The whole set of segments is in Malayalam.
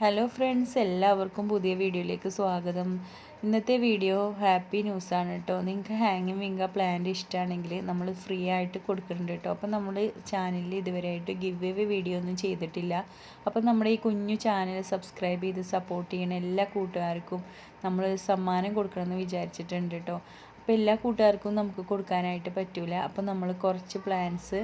ഹലോ ഫ്രണ്ട്സ് എല്ലാവർക്കും പുതിയ വീഡിയോയിലേക്ക് സ്വാഗതം. ഇന്നത്തെ വീഡിയോ ഹാപ്പി ന്യൂസാണ് കേട്ടോ നിങ്ങൾക്ക് ഹാങ്ങിങ് വിങ്ക പ്ലാന്റ് ഇഷ്ടമാണെങ്കിൽ നമ്മൾ ഫ്രീ ആയിട്ട് കൊടുക്കുന്നുണ്ട് കേട്ടോ അപ്പോൾ നമ്മൾ ചാനലിൽ ഇതുവരെയായിട്ട് ഗിവ് എവേ വീഡിയോ ഒന്നും ചെയ്തിട്ടില്ല. അപ്പോൾ നമ്മുടെ ഈ കുഞ്ഞു ചാനൽ സബ്സ്ക്രൈബ് ചെയ്ത് സപ്പോർട്ട് ചെയ്യണ എല്ലാ കൂട്ടുകാർക്കും നമ്മൾ സമ്മാനം കൊടുക്കണമെന്ന് വിചാരിച്ചിട്ടുണ്ട് കേട്ടോ അപ്പോൾ എല്ലാ കൂട്ടുകാർക്കും നമുക്ക് കൊടുക്കാനായിട്ട് പറ്റില്ല അപ്പോൾ നമ്മൾ കുറച്ച് പ്ലാൻസ്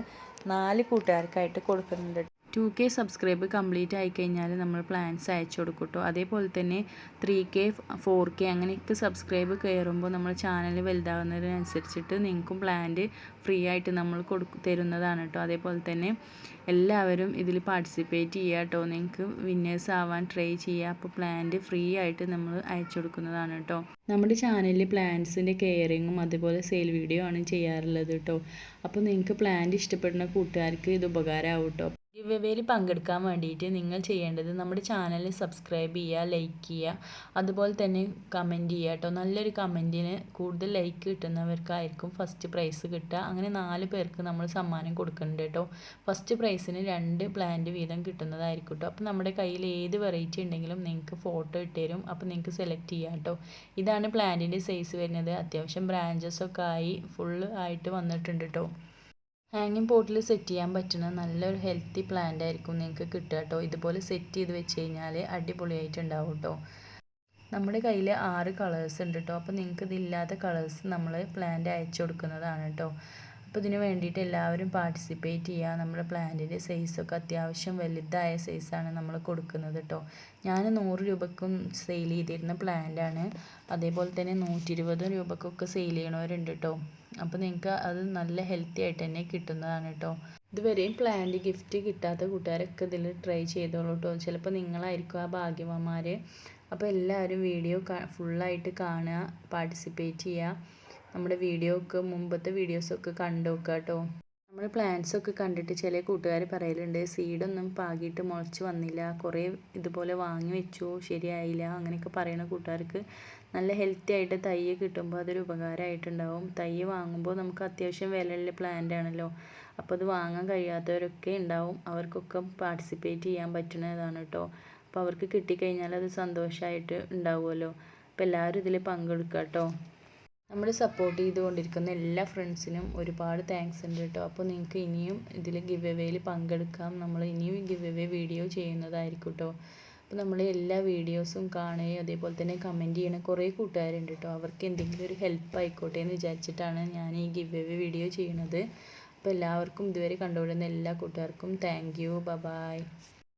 നാല് കൂട്ടുകാർക്കായിട്ട് കൊടുക്കുന്നുണ്ട് ടു കെ സബ്സ്ക്രൈബ് കംപ്ലീറ്റ് ആയിക്കഴിഞ്ഞാൽ നമ്മൾ പ്ലാൻസ് അയച്ചു കൊടുക്കും കേട്ടോ അതേപോലെ തന്നെ ത്രീ കെ ഫോർ കെ അങ്ങനെയൊക്കെ സബ്സ്ക്രൈബ് കയറുമ്പോൾ നമ്മൾ ചാനൽ വലുതാകുന്നതിനനുസരിച്ചിട്ട് നിങ്ങൾക്കും പ്ലാന്റ് ഫ്രീ ആയിട്ട് നമ്മൾ കൊടു തരുന്നതാണ് കേട്ടോ അതേപോലെ തന്നെ എല്ലാവരും ഇതിൽ പാർട്ടിസിപ്പേറ്റ് ചെയ്യുക കേട്ടോ നിങ്ങൾക്ക് വിന്നേഴ്സ് ആവാൻ ട്രൈ ചെയ്യുക അപ്പോൾ പ്ലാന്റ് ഫ്രീ ആയിട്ട് നമ്മൾ അയച്ചു കൊടുക്കുന്നതാണ് കേട്ടോ നമ്മുടെ ചാനലിൽ പ്ലാന്റ്സിന്റെ കെയറിങ്ങും അതുപോലെ സെയിൽ വീഡിയോ ആണ് ചെയ്യാറുള്ളത് കേട്ടോ അപ്പോൾ നിങ്ങൾക്ക് പ്ലാന്റ് ഇഷ്ടപ്പെടുന്ന കൂട്ടുകാർക്ക് ഇത് ഉപകാരമാവും കേട്ടോ ഗിവ് എവേയിൽ പങ്കെടുക്കാൻ വേണ്ടിയിട്ട് നിങ്ങൾ ചെയ്യേണ്ടത് നമ്മുടെ ചാനൽ സബ്സ്ക്രൈബ് ചെയ്യുക ലൈക്ക് ചെയ്യുക. അതുപോലെ തന്നെ കമന്റ് ചെയ്യുക കേട്ടോ. നല്ലൊരു കമന്റിന് കൂടുതൽ ലൈക്ക് കിട്ടുന്നവർക്കായിരിക്കും ഫസ്റ്റ് പ്രൈസ് കിട്ടുക. അങ്ങനെ നാല് പേർക്ക് നമ്മൾ സമ്മാനം കൊടുക്കുന്നുണ്ട് കേട്ടോ. ഫസ്റ്റ് പ്രൈസിന് രണ്ട് പ്ലാന്റ് വീതം കിട്ടുന്നതായിരിക്കും കേട്ടോ. അപ്പോൾ നമ്മുടെ കയ്യിൽ ഏത് വെറൈറ്റി ഉണ്ടെങ്കിലും നിങ്ങൾക്ക് ഫോട്ടോ ഇട്ടുതരും അപ്പോൾ നിങ്ങൾക്ക് സെലക്ട് ചെയ്യാം കേട്ടോ. ഇതാണ് പ്ലാന്റിന്റെ സൈസ് വരുന്നത്. അത്യാവശ്യം ബ്രാഞ്ചസ് ഒക്കെ ആയി ഫുള്ള് ആയിട്ട് വന്നിട്ടുണ്ട് കേട്ടോ. ഹാങ്ങിങ് പോട്ടിൽ സെറ്റ് ചെയ്യാൻ പറ്റുന്ന നല്ലൊരു ഹെൽത്തി പ്ലാന്റ് ആയിരിക്കും നിങ്ങൾക്ക് കിട്ടുക കേട്ടോ. ഇതുപോലെ സെറ്റ് ചെയ്ത് വെച്ച് കഴിഞ്ഞാൽ അടിപൊളിയായിട്ടുണ്ടാവും കേട്ടോ. നമ്മുടെ കയ്യിൽ ആറ് കളേഴ്സ് ഉണ്ട് കേട്ടോ. അപ്പോൾ നിങ്ങൾക്ക് ഇതില്ലാത്ത കളേഴ്സ് നമ്മൾ പ്ലാന്റ് അയച്ചു കൊടുക്കുന്നതാണ് കേട്ടോ. അപ്പോൾ ഇതിന് വേണ്ടിയിട്ട് എല്ലാവരും പാർട്ടിസിപ്പേറ്റ് ചെയ്യുക. നമ്മുടെ പ്ലാന്റിന്റെ സൈസൊക്കെ അത്യാവശ്യം വലുതായ സൈസാണ് നമ്മൾ കൊടുക്കുന്നത് കേട്ടോ ഞാൻ നൂറ് രൂപക്കും സെയിൽ ചെയ്തിരുന്ന പ്ലാന്റാണ് അതേപോലെ തന്നെ നൂറ്റി ഇരുപത് രൂപക്കൊക്കെ സെയിൽ ചെയ്യണവരുണ്ട് കേട്ടോ അപ്പോൾ നിങ്ങൾക്ക് അത് നല്ല ഹെൽത്തി ആയിട്ട് തന്നെ കിട്ടുന്നതാണ് കേട്ടോ ഇതുവരെയും പ്ലാന്റ് ഗിഫ്റ്റ് കിട്ടാത്ത കൂട്ടുകാരൊക്കെ ഇതിൽ ട്രൈ ചെയ്തോളൂ കേട്ടോ ചിലപ്പോൾ നിങ്ങളായിരിക്കും ആ ഭാഗ്യവന്മാർ അപ്പോൾ എല്ലാവരും വീഡിയോ ഫുള്ളായിട്ട് കാണുക പാർട്ടിസിപ്പേറ്റ് ചെയ്യുക. നമ്മുടെ വീഡിയോ ഒക്കെ മുമ്പത്തെ വീഡിയോസൊക്കെ കണ്ടു നോക്കുക കേട്ടോ നമ്മുടെ പ്ലാന്റ്സൊക്കെ കണ്ടിട്ട് ചില കൂട്ടുകാർ പറയലുണ്ട് സീഡൊന്നും പാകിയിട്ട് മുളച്ച് വന്നില്ല കുറേ ഇതുപോലെ വാങ്ങി വെച്ചു ശരിയായില്ല അങ്ങനെയൊക്കെ പറയുന്ന കൂട്ടുകാർക്ക് നല്ല ഹെൽത്തി ആയിട്ട് തൈ കിട്ടുമ്പോൾ അതൊരു ഉപകാരമായിട്ടുണ്ടാവും തൈ വാങ്ങുമ്പോൾ നമുക്ക് അത്യാവശ്യം വിലയുള്ള പ്ലാന്റ് ആണല്ലോ. അപ്പോൾ അത് വാങ്ങാൻ കഴിയാത്തവരൊക്കെ ഉണ്ടാവും. അവർക്കൊക്കെ പാർട്ടിസിപ്പേറ്റ് ചെയ്യാൻ പറ്റുന്നതാണ് കേട്ടോ അപ്പോൾ അവർക്ക് കിട്ടിക്കഴിഞ്ഞാൽ അത് സന്തോഷമായിട്ട് ഉണ്ടാവുമല്ലോ. അപ്പോൾ എല്ലാവരും ഇതിൽ പങ്കെടുക്കുക കേട്ടോ നമ്മൾ സപ്പോർട്ട് ചെയ്തുകൊണ്ടിരിക്കുന്ന എല്ലാ ഫ്രണ്ട്സിനും ഒരുപാട് താങ്ക്സ് ഉണ്ട് കേട്ടോ അപ്പോൾ നിങ്ങൾക്ക് ഇനിയും ഇതിൽ ഗിവ് എവേയിൽ പങ്കെടുക്കാം. നമ്മൾ ഇനിയും ഗിവ് എവേ വീഡിയോ ചെയ്യുന്നതായിരിക്കും കേട്ടോ അപ്പോൾ നമ്മൾ എല്ലാ വീഡിയോസും കാണുകയും അതേപോലെ തന്നെ കമന്റ് ചെയ്യണ കുറേ കൂട്ടുകാരുണ്ട് കേട്ടോ അവർക്ക് എന്തെങ്കിലും ഒരു ഹെൽപ്പ് ആയിക്കോട്ടെ എന്ന് വിചാരിച്ചിട്ടാണ് ഞാൻ ഈ ഗിവ് എവേ വീഡിയോ ചെയ്യുന്നത് അപ്പോൾ എല്ലാവർക്കും ഇതുവരെ കണ്ടുകൊണ്ടിരുന്ന എല്ലാ കൂട്ടുകാർക്കും താങ്ക് യു ബൈ